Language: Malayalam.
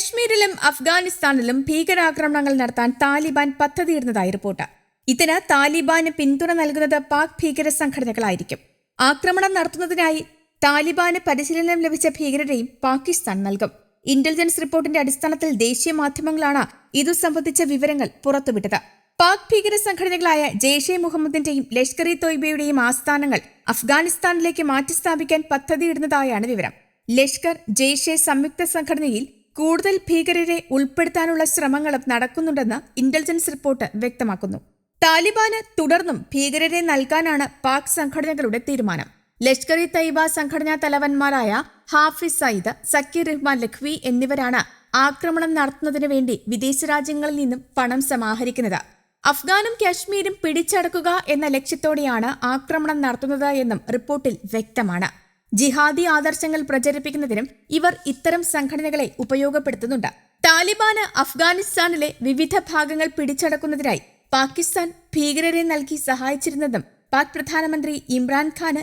കശ്മീരിലും അഫ്ഗാനിസ്ഥാനിലും ഭീകരാക്രമണങ്ങൾ നടത്താൻ താലിബാൻ പദ്ധതിയിടുന്നതായി റിപ്പോർട്ട്. ഇതിന് താലിബാന് പിന്തുണ നൽകുന്നത് പാക് ഭീകര സംഘടനകളായിരിക്കും. ആക്രമണം നടത്തുന്നതിനായി താലിബാന് പരിശീലനം ലഭിച്ച ഭീകരരെയും പാകിസ്ഥാൻ നൽകും. ഇന്റലിജൻസ് റിപ്പോർട്ടിന്റെ അടിസ്ഥാനത്തിൽ ദേശീയ മാധ്യമങ്ങളാണ് ഇതു സംബന്ധിച്ച വിവരങ്ങൾ പുറത്തുവിട്ടത്. പാക് ഭീകര സംഘടനകളായ ജെയ്ഷെ മുഹമ്മദിന്റെയും ലഷ്കർ ഇ തോയ്ബയുടെയും ആസ്ഥാനങ്ങൾ അഫ്ഗാനിസ്ഥാനിലേക്ക് മാറ്റിസ്ഥാപിക്കാൻ പദ്ധതിയിടുന്നതായാണ് വിവരം. ലഷ്കർ ജെയ്ഷെ സംയുക്ത സംഘടനയിൽ കൂടുതൽ ഭീകരരെ ഉൾപ്പെടുത്താനുള്ള ശ്രമങ്ങളും നടക്കുന്നുണ്ടെന്ന് ഇന്റലിജൻസ് റിപ്പോർട്ട് വ്യക്തമാക്കുന്നു. താലിബാന് തുടർന്നും ഭീകരരെ നൽകാനാണ് പാക് സംഘടനകളുടെ തീരുമാനം. ലഷ്കർ ഇ തൈബ സംഘടനാ തലവന്മാരായ ഹാഫിസ് സയ്യിദ് സക്കീർ റഹ്മാൻ ലഖ്വി എന്നിവരാണ് ആക്രമണം നടത്തുന്നതിനു വേണ്ടി വിദേശ രാജ്യങ്ങളിൽ നിന്നും പണം സമാഹരിക്കുന്നത്. അഫ്ഗാനും കാശ്മീരും പിടിച്ചടക്കുക എന്ന ലക്ഷ്യത്തോടെയാണ് ആക്രമണം നടത്തുന്നത് എന്നും റിപ്പോർട്ടിൽ വ്യക്തമാണ്. ജിഹാദി ആദർശങ്ങൾ പ്രചരിപ്പിക്കുന്നതിനും ഇവർ ഇത്തരം സംഘടനകളെ ഉപയോഗപ്പെടുത്തുന്നുണ്ട്. താലിബാന് അഫ്ഗാനിസ്ഥാനിലെ വിവിധ ഭാഗങ്ങൾ പിടിച്ചടക്കുന്നതിനായി പാകിസ്ഥാൻ ഭീകരരെ നൽകി സഹായിച്ചിരുന്നതും പാക് പ്രധാനമന്ത്രി ഇമ്രാൻഖാന്